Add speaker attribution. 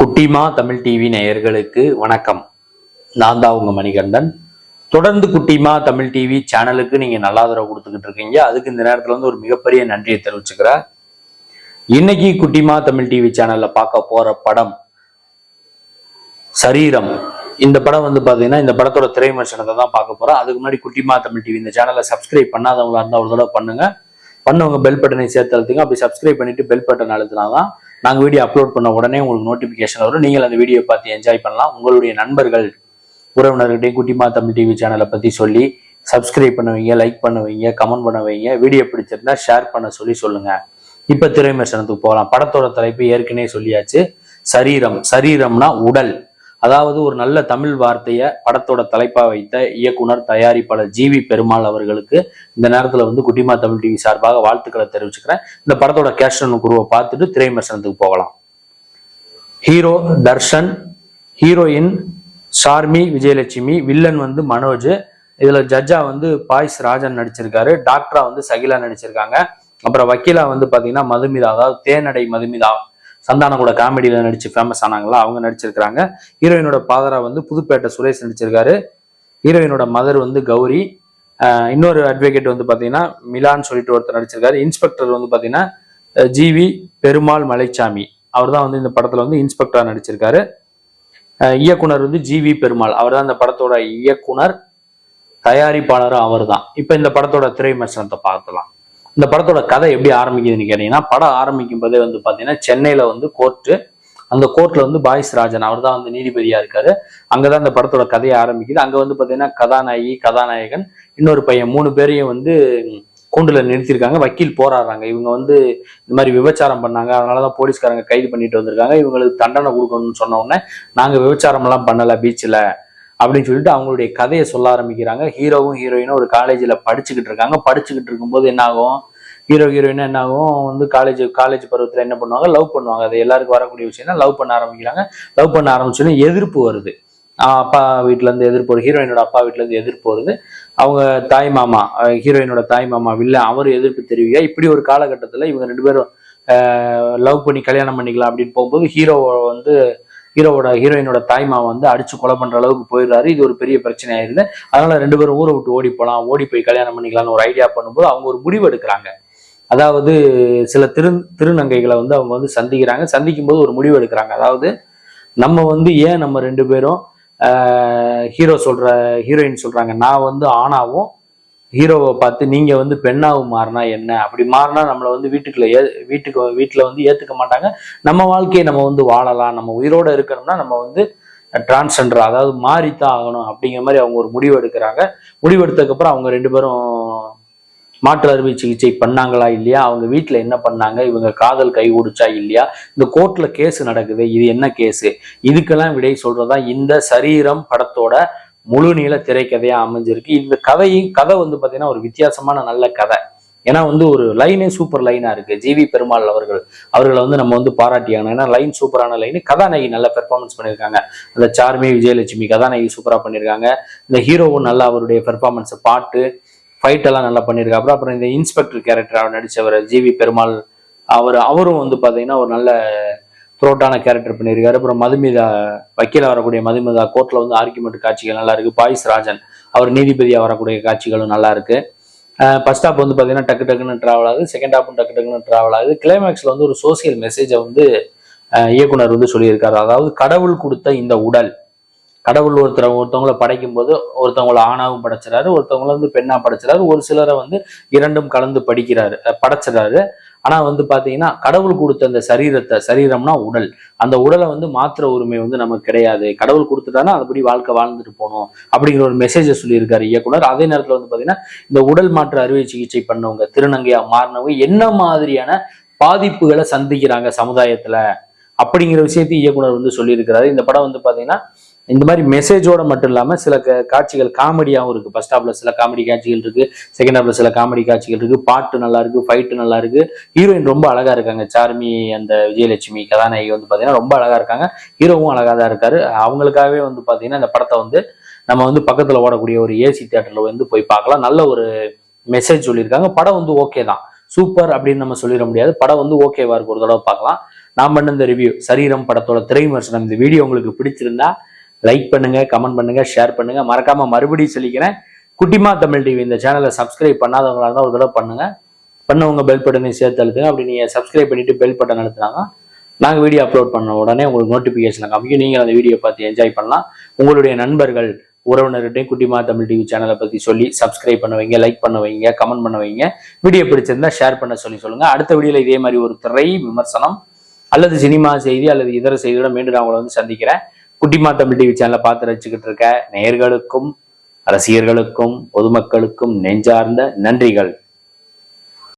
Speaker 1: குட்டிமா தமிழ் டிவி நேயர்களுக்கு வணக்கம். நான் தான் உங்க மணிகண்டன். தொடர்ந்து குட்டிமா தமிழ் டிவி சேனலுக்கு நீங்க நல்லா ஆதரவு கொடுத்துக்கிட்டு இருக்கீங்க. அதுக்கு இந்த நேரத்துல வந்து ஒரு மிகப்பெரிய நன்றியை தெரிவிச்சுக்கிறேன். இன்னைக்கு குட்டிமா தமிழ் டிவி சேனல்ல பார்க்க போற படம் சரீரம். இந்த படம் வந்து பாத்தீங்கன்னா இந்த படத்தோட திரைமர்சனத்தை தான் பார்க்க போறோம் அதுக்கு முன்னாடி குட்டிமா தமிழ் டிவி இந்த சேனலை சப்ஸ்கிரைப் பண்ணாதவங்களா இருந்தா ஒரு தடவை பண்ணுங்க. பண்ணவங்க பெல் பட்டனை சேர்த்து அழுத்துங்க. அப்படி சப்ஸ்கிரைப் பண்ணிட்டு பெல் பட்டன் அழுத்தினாதான் நாங்கள் வீடியோ அப்லோட் பண்ண உடனே உங்களுக்கு நோட்டிஃபிகேஷன் வரும். நீங்கள் அந்த வீடியோ பார்த்து என்ஜாய் பண்ணலாம். உங்களுடைய நண்பர்கள் உறவினர்கிட்டையும் குட்டிமா தமிழ் டிவி சேனலை பற்றி சொல்லி சப்ஸ்கிரைப் பண்ணுவீங்க லைக் பண்ணுவீங்க கமெண்ட் பண்ண வைங்க வீடியோ பிடிச்சிருந்தா ஷேர் பண்ண சொல்லி சொல்லுங்கள் இப்போ திரைமர்சனத்துக்கு போகலாம் படத்தோட தலைப்பு ஏற்கனவே சொல்லியாச்சு. சரீரம். சரீரம்னா உடல். அதாவது ஒரு நல்ல தமிழ் வார்த்தையை படத்தோட தலைப்பா வைத்த இயக்குனர் தயாரிப்பாளர் ஜிவி பெருமாள் அவர்களுக்கு இந்த நேரத்துல வந்து குட்டிமா தமிழ் டிவி சார்பாக வாழ்த்துக்களை தெரிவிச்சுக்கிறேன். இந்த படத்தோட கேஷன் குருவை பார்த்துட்டு திரை விமர்சனத்துக்கு போகலாம். Hero Darshan heroine Sharmi Vijayalakshmi villain வந்து மனோஜ் இதுல ஜட்ஜா வந்து பாய்ஸ் ராஜன் நடிச்சிருக்காரு டாக்டரா வந்து சகிலா நடிச்சிருக்காங்க. அப்புறம் வக்கீலா வந்து பாத்தீங்கன்னா மதுமிதா அதாவது தேனடை மதுமிதா. சந்தானம் கூட காமெடியில் நடித்து ஃபேமஸ் ஆனாங்களா? அவங்க நடிச்சிருக்காங்க ஹீரோயினோட பாதரா வந்து புதுப்பேட்டை சுரேஷ் நடிச்சிருக்காரு. ஹீரோயினோட மதர் வந்து கௌரி. இன்னொரு அட்வொகேட் வந்து பார்த்தீங்கன்னா மிலான் சொல்லிட்டு ஒருத்தர் நடிச்சிருக்காரு. இன்ஸ்பெக்டர் வந்து பார்த்தீங்கன்னா ஜிவி பெருமாள் மலைச்சாமி. அவர் தான் வந்து இந்த படத்தில் வந்து இன்ஸ்பெக்டராக நடிச்சிருக்காரு. இயக்குனர் வந்து ஜிவி பெருமாள். அவர் தான் இந்த படத்தோட இயக்குனர் தயாரிப்பாளரும் அவர் தான் இப்போ இந்த படத்தோட திரை விமர்சனத்தை பார்க்கலாம். இந்த படத்தோட கதை எப்படி ஆரம்பிக்குதுன்னு கேட்டீங்கன்னா படம் ஆரம்பிக்கும் போதே வந்து பாத்தீங்கன்னா சென்னையில வந்து கோர்ட்டு அந்த கோர்ட்ல வந்து பாய்ஸ் ராஜன் அவர் தான் வந்து நீதிபதியா இருக்காரு. அங்கதான் இந்த படத்தோட கதையை ஆரம்பிக்குது. அங்க வந்து பாத்தீங்கன்னா கதாநாயகி கதாநாயகன் இன்னொரு பையன் மூணு பேரையும் வந்து கூண்டுல நிறுத்தியிருக்காங்க வக்கீல் போராடுறாங்க. இவங்க வந்து இந்த மாதிரி விபச்சாரம் பண்ணாங்க. அதனாலதான் போலீஸ்காரங்க கைது பண்ணிட்டு வந்திருக்காங்க. இவங்களுக்கு தண்டனை கொடுக்கணும்னு சொன்ன உடனே நாங்க விபச்சாரம் எல்லாம் பண்ணல பீச்சில் அப்படின்னு சொல்லிட்டு அவங்களுடைய கதையை சொல்ல ஆரம்பிக்கிறாங்க. ஹீரோவும் ஹீரோயினும் ஒரு காலேஜில் படிச்சுக்கிட்டு இருக்காங்க. படிச்சுக்கிட்டு இருக்கும்போது என்ன ஆகும்? ஹீரோ ஹீரோயின் என்ன ஆகும்? வந்து காலேஜ் காலேஜ் பருவத்தில் என்ன பண்ணுவாங்க? லவ் பண்ணுவாங்க. அது எல்லாருக்கும் வரக்கூடிய விஷயம் தான் லவ் பண்ண ஆரம்பிக்கிறாங்க. லவ் பண்ண ஆரம்பிச்சோன்னே எதிர்ப்பு வருது. அப்பா வீட்டிலேருந்து இருந்து எதிர்ப்பு வருது. ஹீரோயினோட அப்பா வீட்டிலேருந்து இருந்து எதிர்ப்பு வருது. அவங்க தாய் மாமா ஹீரோயினோட தாய் மாமா இல்லை அவர் எதிர்ப்பு தெரிவிக்க இப்படி ஒரு காலகட்டத்தில் இவங்க ரெண்டு பேரும் லவ் பண்ணி கல்யாணம் பண்ணிக்கலாம் அப்படின்னு போகும்போது ஹீரோ வந்து ஹீரோவோட ஹீரோயினோட தாய்மாவை வந்து அடிச்சு கொலை பண்ற அளவுக்கு போயிடுறாரு. இது ஒரு பெரிய பிரச்சனை ஆயிருது அதனால ரெண்டு பேரும் ஊரை விட்டு ஓடி போகலாம் ஓடி போய் கல்யாணம் பண்ணிக்கலாம்னு ஒரு ஐடியா பண்ணும்போது அவங்க ஒரு முடிவு எடுக்கிறாங்க. அதாவது சில திரு திருநங்கைகளை வந்து அவங்க வந்து சந்திக்கிறாங்க. சந்திக்கும் போது ஒரு முடிவு எடுக்கிறாங்க. அதாவது நம்ம வந்து ஏன் நம்ம ரெண்டு பேரும் ஹீரோ சொல்ற ஹீரோயின் சொல்றாங்க நான் வந்து ஆணாவும் ஹீரோவை பார்த்து நீங்க வந்து பெண்ணாவும் மாறினா என்ன? அப்படி மாறினா நம்மளை வந்து வீட்டுக்குள்ள ஏ வீட்டுக்கு வீட்டில் வந்து ஏத்துக்க மாட்டாங்க. நம்ம வாழ்க்கையை நம்ம வந்து வாழலாம். நம்ம உயிரோட இருக்கணும்னா நம்ம வந்து டிரான்ஸ்ஜெண்டர் அதாவது மாறித்தான் ஆகணும் அப்படிங்கிற மாதிரி அவங்க ஒரு முடிவு எடுக்கிறாங்க. முடிவு எடுத்ததுக்கப்புறம் அவங்க ரெண்டு பேரும் மாற்று அறுவை சிகிச்சை பண்ணாங்களா இல்லையா? அவங்க வீட்டில் என்ன பண்ணாங்க? இவங்க காதல் கை ஓடிச்சா இல்லையா? இந்த கோர்ட்டில் கேஸ் நடக்குது. இது என்ன கேஸு? இதுக்கெல்லாம் விடை சொல்றதா இந்த சரீரம் படத்தோட முழு நீள திரைக்கதையா அமைஞ்சிருக்கு. இந்த கதையும் கதை வந்து பாத்தீங்கன்னா ஒரு வித்தியாசமான நல்ல கதை. ஏன்னா வந்து ஒரு லைனே சூப்பர் லைனா இருக்கு. ஜிவி பெருமாள் அவர்கள் அவர்களை வந்து நம்ம வந்து பாராட்டியாங்க ஏன்னா லைன் சூப்பரான லைன் கதாநாயகி நல்ல பெர்ஃபார்மன்ஸ் பண்ணியிருக்காங்க. அந்த சார்மி விஜயலட்சுமி கதாநாயகி சூப்பரா பண்ணியிருக்காங்க. இந்த ஹீரோவும் நல்லா அவருடைய பெர்ஃபார்மன்ஸ் பாட்டு ஃபைட் எல்லாம் நல்லா பண்ணியிருக்காரு அப்புறம் அப்புறம் இந்த இன்ஸ்பெக்டர் கேரக்டர் அவர் நடிச்சவர் ஜிவி பெருமாள் அவர் அவரும் வந்து பாத்தீங்கன்னா ஒரு நல்ல புரோட்டான கேரக்டர் பண்ணியிருக்காரு. அப்புறம் மதுமிதா வக்கீல வரக்கூடிய மதுமிதா கோர்ட்டில் வந்து ஆர்குமெண்ட் காட்சிகள் நல்லா இருக்கு. பாய்ஸ் ராஜன் அவர் நீதிபதியாக வரக்கூடிய காட்சிகளும் நல்லா இருக்கு. ஃபர்ஸ்ட் ஹாப் வந்து பார்த்தீங்கன்னா டக்கு டக்குன்னு ட்ராவல் ஆகுது. செகண்ட் ஹாப்பும் டக்கு டக்குன்னு ட்ராவல் ஆகுது. கிளைமேக்ஸில் வந்து ஒரு சோசியல் மெசேஜை வந்து இயக்குனர் வந்து சொல்லியிருக்காரு. அதாவது கடவுள் கொடுத்த இந்த உடல். கடவுள் ஒருத்தர் ஒருத்தவங்கள படைக்கும் போது ஒருத்தவங்கள ஆணாவும் படைச்சிறாரு ஒருத்தவங்கள வந்து பெண்ணா படைச்சிறாரு. ஒரு சிலரை வந்து இரண்டும் கலந்து படிக்கிறாரு படைச்சிடாரு படைச்சிறாரு. ஆனா வந்து பாத்தீங்கன்னா கடவுள் கொடுத்த அந்த சரீரத்தை சரீரம்னா உடல். அந்த உடலை வந்து மாத்திர உரிமை வந்து நமக்கு கிடையாது. கடவுள் கொடுத்துட்டானா அதுபடி வாழ்க்கை வாழ்ந்துட்டு போகணும் அப்படிங்கிற ஒரு மெசேஜை சொல்லியிருக்காரு இயக்குனர். அதே நேரத்துல வந்து பாத்தீங்கன்னா இந்த உடல் மாற்று அறுவை சிகிச்சை பண்ணவங்க திருநங்கையா மாறினவங்க என்ன மாதிரியான பாதிப்புகளை சந்திக்கிறாங்க சமுதாயத்துல? அப்படிங்கிற விஷயத்தையும் இயக்குனர் வந்து சொல்லியிருக்கிறாரு. இந்த படம் வந்து பாத்தீங்கன்னா இந்த மாதிரி மெசேஜோட மட்டும் இல்லாமல் சில க- காட்சிகள் காமெடியாகவும் இருக்குது ஃபர்ஸ்ட் ஹாஃபில் சில காமெடி காட்சிகள் இருக்கு. செகண்ட் ஹாஃபில் சில காமெடி காட்சிகள் இருக்கு. பாட்டு நல்லா இருக்கு ஃபைட்டு நல்லா இருக்கு. ஹீரோயின் ரொம்ப அழகா இருக்காங்க. சார்மி அந்த விஜயலட்சுமி கதாநாயகி வந்து பார்த்தீங்கன்னா ரொம்ப அழகா இருக்காங்க. ஹீரோவும் அழகா தான் இருக்காரு. அவங்களுக்காகவே வந்து பார்த்தீங்கன்னா இந்த படத்தை வந்து நம்ம வந்து பக்கத்தில் ஓடக்கூடிய ஒரு ஏசி தேட்டரில் வந்து போய் பார்க்கலாம். நல்ல ஒரு மெசேஜ் சொல்லியிருக்காங்க. படம் வந்து ஓகே தான். சூப்பர் அப்படின்னு நம்ம சொல்லிட முடியாது. படம் வந்து ஓகேவா இருக்கு. ஒரு தடவை பார்க்கலாம். நான் பண்ண இந்த ரிவ்யூ சரீரம் படத்தோட திரை விமர்சனம் இந்த வீடியோ உங்களுக்கு பிடிச்சிருந்தா லைக் பண்ணுங்க கமெண்ட் பண்ணுங்க ஷேர் பண்ணுங்க. மறக்காம மறுபடியும் சொல்லிக்கிறேன். குட்டிமா தமிழ் டிவி இந்த சேனலை சப்ஸ்கிரைப் பண்ணாதவங்களா இருந்தால் ஒரு தடவை பண்ணுங்க. பண்ணவங்க பெல் பட்டனை சேர்த்து அழுத்துங்க. அப்படி நீங்க சப்ஸ்கிரைப் பண்ணிட்டு பெல் பட்டன் அழுத்தினாங்க நாங்கள் வீடியோ அப்லோட் பண்ண உடனே உங்களுக்கு நோட்டிஃபிகேஷன் காமிக்கும். நீங்கள் அந்த வீடியோ பார்த்து என்ஜாய் பண்ணலாம். உங்களுடைய நண்பர்கள் உறவினர்கிட்டையும் குட்டிமா தமிழ் டிவி சேனலை பற்றி சொல்லி சப்ஸ்கிரைப் பண்ண வைங்க லைக் பண்ண வைங்க கமெண்ட் பண்ண வைங்க. வீடியோ பிடிச்சிருந்தா ஷேர் பண்ண சொல்லி சொல்லுங்க. அடுத்த வீடியோல இதே மாதிரி ஒரு திரை விமர்சனம் அல்லது சினிமா செய்தி அல்லது இதர செய்தியோட மீண்டும் நான் உங்களை வந்து சந்திக்கிறேன். குட்டிமா தமிழ் டிவி சேனலை பார்த்து ரசிச்சுக்கிட்டு இருக்க நேயர்களுக்கும் ரசிகர்களுக்கும் பொதுமக்களுக்கும் நெஞ்சார்ந்த நன்றிகள்.